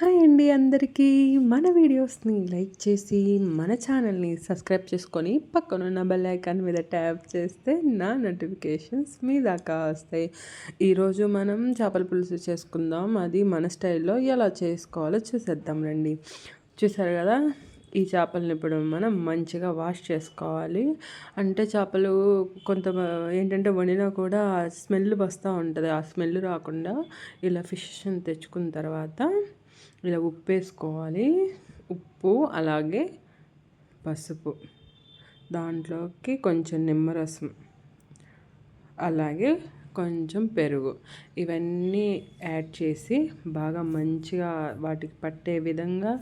Hi అండి అందరికీ. మన వీడియోస్ని లైక్ చేసి మన ఛానల్ని సబ్స్క్రైబ్ చేసుకొని పక్కనున్న బెల్ ఐకాన్ మీద ట్యాప్ చేస్తే నా నోటిఫికేషన్స్ మీ దాకా వస్తాయి. ఈరోజు మనం చేపల పులుసు చేసుకుందాం. అది మన స్టైల్లో ఎలా చేసుకోవాలో చూసేద్దాం రండి. చూసారు కదా ఈ చేపలను ఇప్పుడు మనం మంచిగా వాష్ చేసుకోవాలి. అంటే చేపలు కొంత ఏంటంటే వండినా కూడా స్మెల్ వస్తూ ఉంటుంది. ఆ స్మెల్ రాకుండా ఇలా ఫిష్ని తెచ్చుకున్న తర్వాత ఇలా ఉప్పు వేసుకోవాలి ఉప్పు అలాగే పసుపు. దాంట్లోకి కొంచెం నిమ్మరసం. అలాగే కొంచెం పెరుగు. ఇవన్నీ యాడ్ చేసి బాగా మంచిగా వాటికి పట్టే విధంగా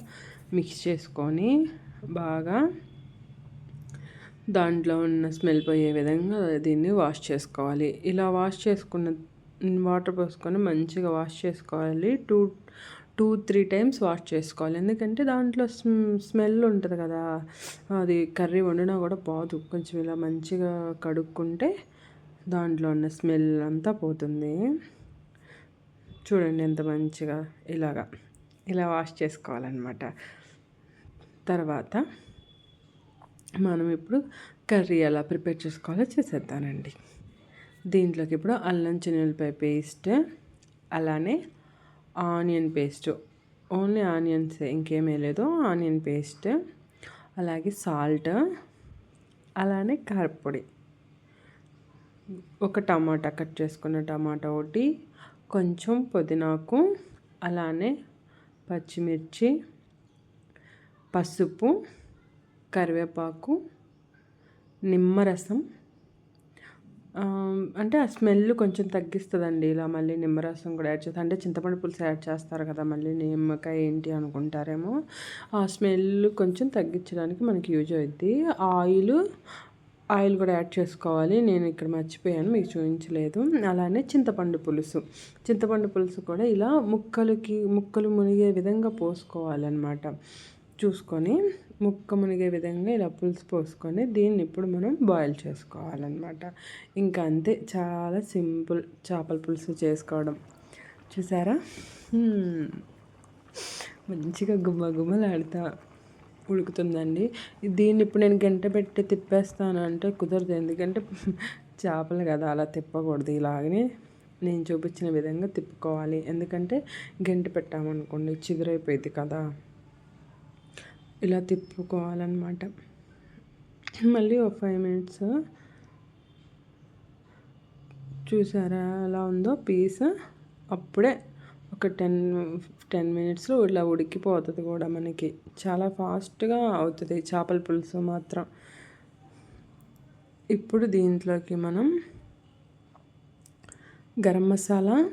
మిక్స్ చేసుకొని బాగా దాంట్లో ఉన్న స్మెల్ పోయే విధంగా దీన్ని వాష్ చేసుకోవాలి. ఇలా వాష్ చేసుకున్న వాటర్ పోసుకొని మంచిగా వాష్ చేసుకోవాలి. Two two three times wash చేసుకోవాలి. ఎందుకంటే దాంట్లో స్మెల్ ఉంటుంది కదా. అది కర్రీ వండినా కూడా పోదు. కొంచెం ఇలా మంచిగా కడుక్కుంటే దాంట్లో ఉన్న స్మెల్ అంతా పోతుంది. చూడండి ఎంత మంచిగా ఇలాగా ఇలా వాష్ చేసుకోవాలన్నమాట. తర్వాత మనం ఇప్పుడు కర్రీ ఎలా ప్రిపేర్ చేసుకోవాలో చేసేద్దానండి దీంట్లోకి ఇప్పుడు అల్లం చిన్నెల్లిపాయ పేస్ట్ అలానే ఆనియన్ పేస్ట్. ఓన్లీ ఆనియన్స్ ఇంకేమీ లేదు. ఆనియన్ పేస్ట్ అలాగే సాల్ట్ అలానే కారపొడి. ఒక టమాటా కట్ చేసుకున్న టమాటా ఒకటి కొంచెం పుదీనాకు అలానే పచ్చిమిర్చి పసుపు కరివేపాకు నిమ్మరసం అంటే ఆ స్మెల్ కొంచెం తగ్గిస్తుందండి. ఇలా మళ్ళీ నిమ్మరసం కూడా యాడ్ చేస్తారు అంటే చింతపండు పులుసు యాడ్ చేస్తారు కదా మళ్ళీ నిమ్మకాయ ఏంటి అనుకుంటారేమో ఆ స్మెల్ కొంచెం తగ్గించడానికి మనకి యూజ్ అవుద్ది. ఆయిల్ ఆయిల్ కూడా యాడ్ చేసుకోవాలి. నేను ఇక్కడ మర్చిపోయాను మీకు చూపించలేదు. అలానే చింతపండు పులుసు. చింతపండు పులుసు కూడా ఇలా ముక్కలకి ముక్కలు మునిగే విధంగా పోసుకోవాలన్నమాట. చూసుకొని ముక్క మునిగే విధంగా ఇలా పులుసు పోసుకొని దీన్ని ఇప్పుడు మనం బాయిల్ చేసుకోవాలన్నమాట. ఇంకా అంతే చాలా సింపుల్ చేపల పులుసు చేసుకోవడం. చూసారా? మంచిగా గుమ్మ గుమ్మలాడుతా ఉడుకుతుందండి. దీన్ని ఇప్పుడు నేను గంట పెట్టి తిప్పేస్తాను అంటే కుదరదు. ఎందుకంటే చేపలు కదా అలా తిప్పకూడదు. ఇలాగనే నేను చూపించిన విధంగా తిప్పుకోవాలి. ఎందుకంటే గంట పెట్టామనుకోండి చిదిరైపోయింది కదా. ఇలా తిప్పుకోవాలన్నమాట. మళ్ళీ ఒక ఫైవ్ మినిట్స్. చూసారా ఎలా ఉందో? పీస్ అప్పుడే ఒక టెన్ టెన్ మినిట్స్లో ఇలా ఉడికిపోతుంది కూడా మనకి. చాలా ఫాస్ట్గా అవుతుంది చేపల పులుసు మాత్రం. ఇప్పుడు దీంట్లోకి మనం గరం మసాలా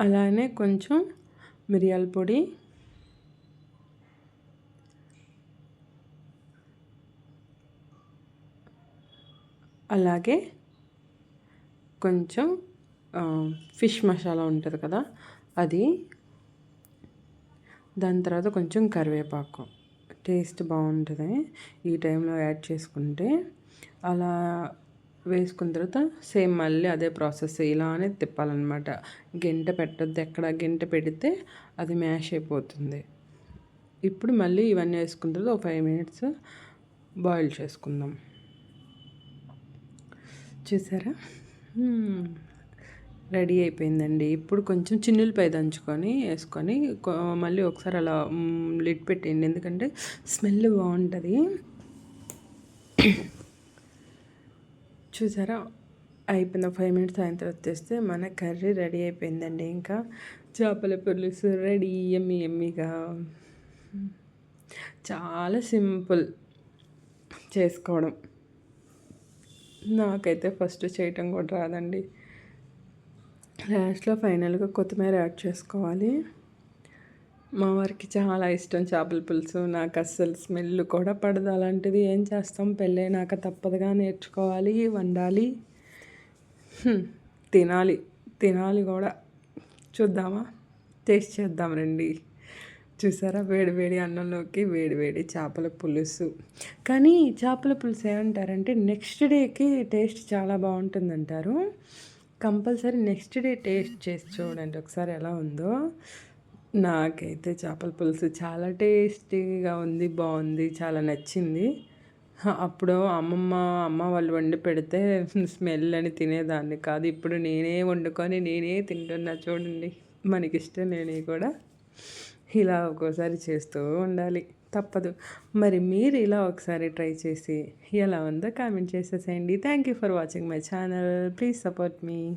అలానే కొంచెం మిరియాల పొడి అలాగే కొంచెం ఫిష్ మసాలా ఉంటుంది కదా అది. దాని తర్వాత కొంచెం కరివేపాకు. టేస్ట్ బాగుంటుంది. ఈ టైంలో యాడ్ చేసుకుంటే అలా వేసుకున్న తర్వాత సేమ్ మళ్ళీ అదే ప్రాసెస్ ఇలానే తిప్పాలన్నమాట. గెంట పెట్టద్దు. ఎక్కడ గెంట పెడితే అది మ్యాష్ అయిపోతుంది. ఇప్పుడు మళ్ళీ ఇవన్నీ వేసుకున్న తర్వాత ఒక ఫైవ్ మినిట్స్ బాయిల్ చేసుకుందాం. చూసారా? రెడీ అయిపోయిందండి. ఇప్పుడు కొంచెం చిన్నులపై దంచుకొని వేసుకొని మళ్ళీ ఒకసారి అలా లిడ్ పెట్టేయండి. ఎందుకంటే స్మెల్ బాగుంటుంది. చూసారా? అయిపోయిన ఫైవ్ మినిట్స్ అయిన తర్వాత తెస్తే మన కర్రీ రెడీ అయిపోయిందండి. ఇంకా చేపల పులుసు రెడీ. ఎమ్మి ఎమ్మిగా. చాలా సింపుల్. చేసుకోవడం. నాకైతే ఫస్ట్ చేయటం కూడా రాదండి. లాస్ట్లో ఫైనల్గా కొత్తిమీర యాడ్ చేసుకోవాలి. మా వారికి చాలా ఇష్టం చేపల పులుసు. నాకు అస్సలు స్మెల్ కూడా పడదు. అలాంటిది ఏం చేస్తాం? పెళ్ళైనాక తప్పదుగా నేర్చుకోవాలి వండాలి. తినాలి. తినాలి కూడా. చూద్దామా? టేస్ట్ చేద్దాం రండి. చూసారా? వేడి వేడి అన్నంలోకి వేడి వేడి చేపల పులుసు. కానీ చేపల పులుసు ఏమంటారంటే నెక్స్ట్ డేకి టేస్ట్ చాలా బాగుంటుందంటారు. కంపల్సరీ నెక్స్ట్ డే టేస్ట్ చేసి చూడండి. ఒకసారి ఎలా ఉందో. నాకైతే చేపల పులుసు చాలా టేస్టీగా ఉంది బాగుంది చాలా నచ్చింది. అప్పుడు అమ్మమ్మ అమ్మ వాళ్ళు వండి పెడితే స్మెల్ అని తినేదాన్ని కాదు. ఇప్పుడు నేనే వండుకొని నేనే తింటున్నా చూడండి. మనకిష్టం లేని కూడా. ఇలా ఒక్కోసారి చేస్తూ ఉండాలి. తప్పదు. మరి మీరు ఇలా ఒకసారి ట్రై చేసి ఎలా ఉందో కామెంట్ చేసేసేయండి. Thank you for watching my channel please support me